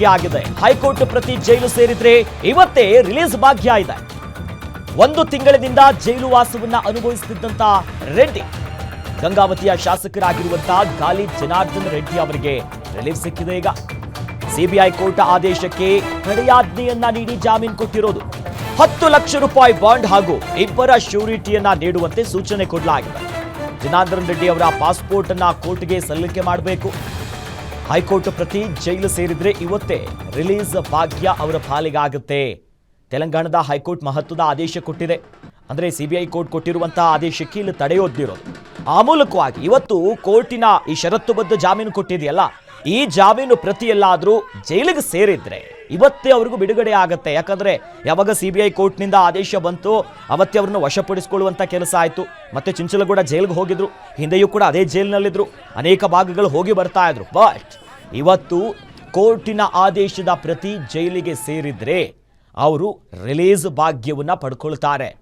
ಬೆಳವಣಿಗೆ ಆಗಿದೆ ಹೈಕೋರ್ಟ್ ಪ್ರತಿ ಜೈಲು ಸೇರಿದ್ರೆ ಇವತ್ತೇ ರಿಲೀಸ್ ಭಾಗ್ಯ ಇದೆ. ಒಂದು ತಿಂಗಳಿನಿಂದ ಜೈಲು ವಾಸವನ್ನ ಅನುಭವಿಸುತ್ತಿದ್ದಂತ ರೆಡ್ಡಿ. ಗಂಗಾವತಿಯ ಶಾಸಕರಾಗಿರುವಂತಹ ಗಾಲಿ ಜನಾರ್ದನ್ ರೆಡ್ಡಿ ಅವರಿಗೆ ರಿಲೀಫ್ ಸಿಕ್ಕಿದೆ ಈಗ. ಸಿಬಿಐ ಕೋರ್ಟ್ ಆದೇಶಕ್ಕೆ ತಡೆಯಾಜ್ಞೆಯನ್ನ ನೀಡಿ ಜಾಮೀನು ಕೊಟ್ಟಿರೋದು. ಹತ್ತು ಲಕ್ಷ ರೂಪಾಯಿ ಬಾಂಡ್ ಹಾಗೂ ಇಬ್ಬರ ಶ್ಯೂರಿಟಿಯನ್ನ ನೀಡುವಂತೆ ಸೂಚನೆ ಕೊಡಲಾಗಿದೆ. ಜನಾರ್ದನ್ ರೆಡ್ಡಿ ಅವರ ಪಾಸ್ಪೋರ್ಟ್ ಅನ್ನ ಕೋರ್ಟ್ಗೆ ಸಲ್ಲಿಕೆ ಮಾಡಬೇಕು. ಹೈಕೋರ್ಟ್ ಪ್ರತಿ ಜೈಲು ಸೇರಿದ್ರೆ ಇವತ್ತೇ ರಿಲೀಸ್ ಭಾಗ್ಯ ಅವರ ಪಾಲಿಗಾಗುತ್ತೆ. ತೆಲಂಗಾಣದ ಹೈಕೋರ್ಟ್ ಮಹತ್ವದ ಆದೇಶ ಕೊಟ್ಟಿದೆ. ಅಂದ್ರೆ ಸಿಬಿಐ ಕೋರ್ಟ್ ಕೊಟ್ಟಿರುವಂತಹ ಆದೇಶಕ್ಕೆ ಇಲ್ಲಿ ತಡೆಯೊಡ್ದಿರೋದು ಆ ಮೂಲಕವಾಗಿ ಇವತ್ತು ಕೋರ್ಟಿನ ಈ ಷರತ್ತುಬದ್ಧ ಜಾಮೀನು ಕೊಟ್ಟಿದೆಯಲ್ಲ, ಈ ಜಾಮೀನು ಪ್ರತಿಯಲ್ಲಾದರೂ ಜೈಲಿಗೆ ಸೇರಿದ್ರೆ ಇವತ್ತೇ ಅವ್ರಿಗೂ ಬಿಡುಗಡೆ ಆಗುತ್ತೆ. ಯಾಕಂದ್ರೆ ಯಾವಾಗ ಸಿ ಬಿ ಐ ಕೋರ್ಟ್ನಿಂದ ಆದೇಶ ಬಂತು ಅವತ್ತೇ ಅವ್ರನ್ನ ವಶಪಡಿಸಿಕೊಳ್ಳುವಂತ ಕೆಲಸ ಆಯಿತು. ಮತ್ತೆ ಚುಂಚಲಗೂಡ ಜೈಲ್ಗೆ ಹೋಗಿದ್ರು. ಹಿಂದೆಯೂ ಕೂಡ ಅದೇ ಜೈಲಿನಲ್ಲಿದ್ದರು ಅನೇಕ ಭಾಗಗಳು ಹೋಗಿ ಬರ್ತಾ ಇದ್ರು. ಬಟ್ ಇವತ್ತು ಕೋರ್ಟಿನ ಆದೇಶದ ಪ್ರತಿ ಜೈಲಿಗೆ ಸೇರಿದ್ರೆ ಅವರು ರಿಲೀಸ್ ಭಾಗ್ಯವನ್ನ ಪಡ್ಕೊಳ್ತಾರೆ.